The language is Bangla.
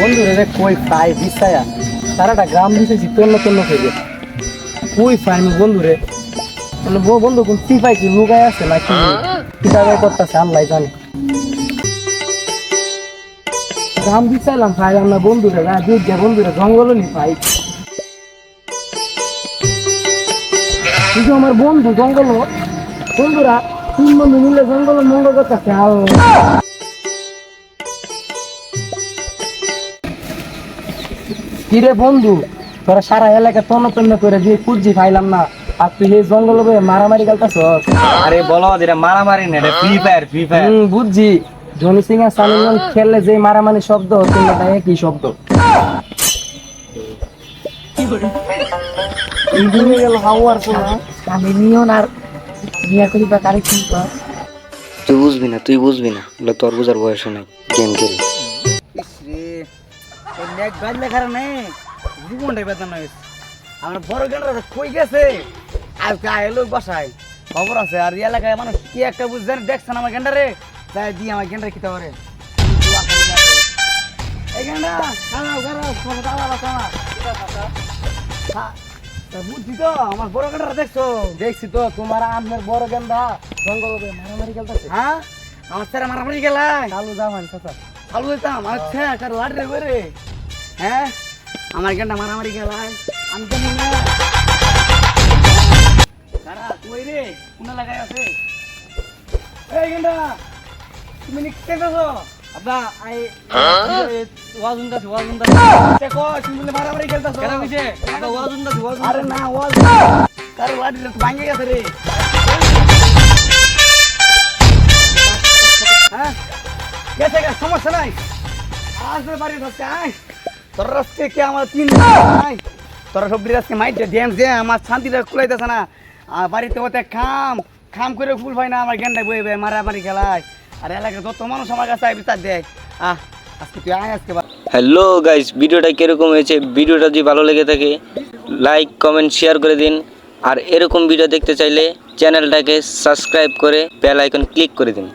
বন্ধু রে কই পাই বিছায়া? সারাটা গ্রাম দিতেছি তন্ন তন্ন থেকে কই পাই আমি বন্ধু রে মানে বউ, বন্ধু, কোন সিপাই কি লুকায় আছে নাকি? কীভাবে করতেছে, আল্লাহ জানে। গ্রাম দিছাইলাম পাইলাম না বন্ধু রে না দুধ যে বন্ধু রে জঙ্গলও নি পাই। কিন্তু আমার বন্ধু জঙ্গল, বন্ধুরা, তিন বন্ধু মিলে জঙ্গল মঙ্গল করতেছে, আল্লাহ। কিরে বন্ধু তোরা সারা এলাকা তন্ন তন্ন করে দিয়ে খুঁজছি পাইলাম না আর তুই এই জঙ্গল মারামারি গেলতাছ আরে বলো এটা মারামারি না এটা ফ্রি ফায়ার ফ্রি ফায়ার হুম বুঝছি। জনি সিং আর সানি লিওন খেললে যে মারামারি শব্দ হচ্ছে ওটা একই শব্দ। ইদুরে গেল হাওয়ার কোনা? সানি লিওন আর মিয়া করিবা কারে কি কর? তুই বুঝবি না তুই বুঝবি না। ওগুলো তোর বোঝার বয়স নাই। গেম খেলি। আমার বড় গেছে? আছে, আর কি একটা আমার খেতে গেন্ডা বুঝছি তো, আমার বড় দেখছ? দেখছি তো, তোমার আমের বড় গেন্দা জঙ্গল মারামারি গেলতাছে হ্যাঁ? আমার স্যার মারামারি চালু যাওয়ান চাচা। চালু হইতাম আচ্ছা কার লাট রে। করে হ্যাঁ? আমার গেন্ডা মারামারি গেলাই আমি জানি না দাঁড়া কই রে? কোন লাগাই আছে? এই গেন্ডা তুমি নিকতে গেছো? আব্বা আই ওয়াজুন দাস ওয়াজুন দাস দেখো তুমি বলে মারামারি খেলতাছ। কেন কইছে আব্বা ওয়াজুন দাস ওয়াজুন আরে না ওয়াজ কার লাট রে ভাঙে গেছে রে। সমস্যা নাই। আসবে বাড়ি ধরতে আয়। তোর রাস্তে কে আমার তিন আয় তোর সব আজকে মাইটে ড্যান্স দে আমার শান্তিটা কুলাইতেছে না। আর বাড়িতে ওতে খাম খাম করে ফুল পাই না আমার গেন্ডায় বয়ে বয়ে মারামারি খেলায় আর এলাকায় যত মানুষ আমার কাছে আয় বিচার দেয়। আহ আজকে তুই আয় আজকে হ্যালো গাইস ভিডিওটা কীরকম হয়েছে? ভিডিওটা যদি ভালো লেগে থাকে লাইক কমেন্ট শেয়ার করে দিন। আর এরকম ভিডিও দেখতে চাইলে চ্যানেলটাকে সাবস্ক্রাইব করে বেল আইকন ক্লিক করে দিন।